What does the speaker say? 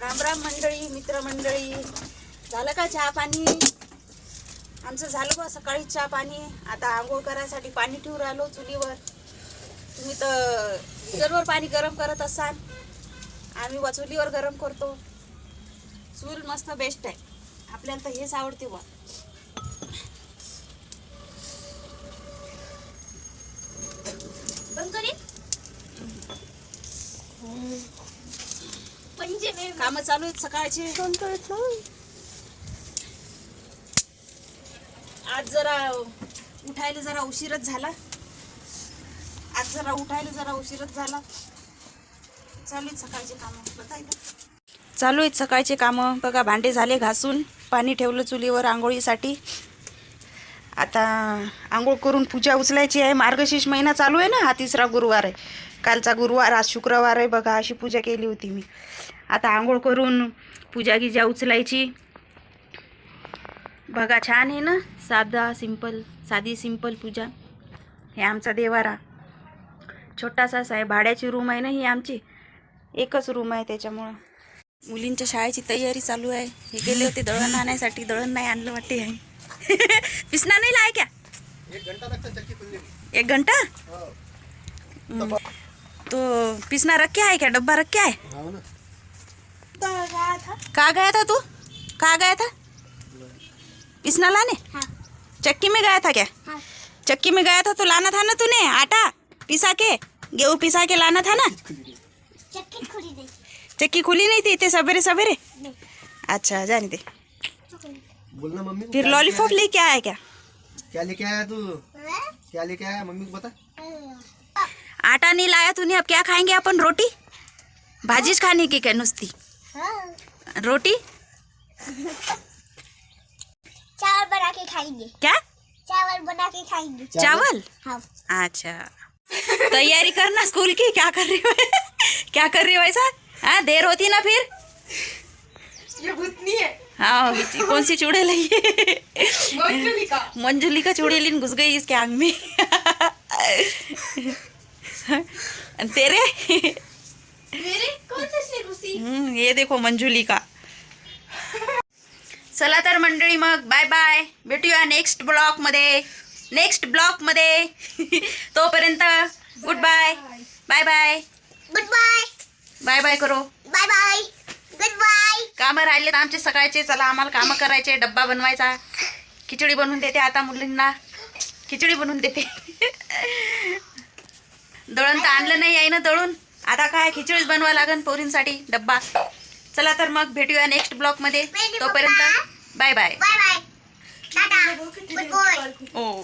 राम राम मंडळी. मित्रमंडळी झालं का चहा पाणी? आमचं झालं बा सकाळी चहा पाणी. आता आंघोळ करायसाठी पाणी ठेवून राहिलो चुलीवर. तुम्ही तर हिटरवर पाणी गरम करत असाल. आम्ही वा चुलीवर गरम करतो. चूल मस्त बेस्ट आहे. आपल्याला तर हेच आवडते बा. कामं चालू आहेत सकाळचे. आज जरा उठायला जरा उशीरच झाला. आज जरा उठायला जरा उशीरच झाला. चालू आहेत सकाळचे कामं. चालू आहेत सकाळचे कामं. बघा भांडे झाले घासून. पाणी ठेवलं चुलीवर आंघोळीसाठी. आता आंघोळ करून पूजा उचलायची आहे. मार्गशीर्ष महिना चालू आहे ना हा तिसरा गुरुवार आहे. कालचा गुरुवार आज शुक्रवार आहे बघा अशी पूजा केली होती मी. आता आंघोळ करून पूजा गिजा उचलायची. बघा छान आहे ना? साधा सिंपल साधी सिंपल पूजा. हे आमचा देवारा. छोटासाच आहे भाड्याची रूम आहे ना ही आमची? एकच रूम आहे त्याच्यामुळं. मुलींच्या शाळेची तयारी चालू आहे. हे गेले होते दळण आणण्यासाठी दळण नाही आणलं वाटते. आहे पिसना नहीं लाए क्या एक घंटा है चक्की हाँ. हम्म, तो पिसना रख के है क्या? डब्बा रख के है हाँ ना. गया था कहाँ गया था तू? कहाँ गया था? पिसना लाने? हाँ. चक्की में गया था क्या? हाँ. चक्की में गया था तो लाना था ना तूने? आटा पिसा के? गेहूँ पिसा के लाना था ना? चक्की खुली नहीं थी इतने सवेरे सवेरे? अच्छा जाने दे। बोलना मम्मी को फिर क्या लॉलीपॉप लेके आया क्या? क्या लेके आया तू? क्या लेके आया? मम्मी को बता। आटा नहीं लाया तूने अब क्या खाएँगे अपन? रोटी? भाजीच खाने की क्या नुस्ती? हाँ। रोटी? चावल बना के खाएँगे। क्या? चावल बना के खाएँगे। चावल? हाँ। अच्छा। तैयारी करना स्कूल की? क्या कर रही हो? क्या कर रही हो ऐसा? हाँ देर होती ना फिर? ये भूतनी है। हाँ कौन सी चुड़ैल है ये मंजुली का चुड़ैल घुस गई इसके आंग में। तेरे? मेरे? कौन से हम्म, ये देखो मंजुली का। चला तर मंडळी मग बाय बाय भेटूया नेक्स्ट ब्लॉकमध्ये नेक्स्ट ब्लॉकमध्ये तोपर्यंत good bye bye bye good bye bye bye करो. Bye bye. गुड बाय कामं राहिलेत आमचे सकाळचे चला आम्हाला कामं करायचे डब्बा बनवायचा. खिचडी बनवून देते आता मुलींना. खिचडी बनवून देते. दळण तर आणलं नाही आहे ना दळून? आता काय खिचडीच बनवा लागन पोरींसाठी डब्बा. चला तर मग भेटूया नेक्स्ट ब्लॉकमध्ये तोपर्यंत bye bye bye bye tata good bye ओ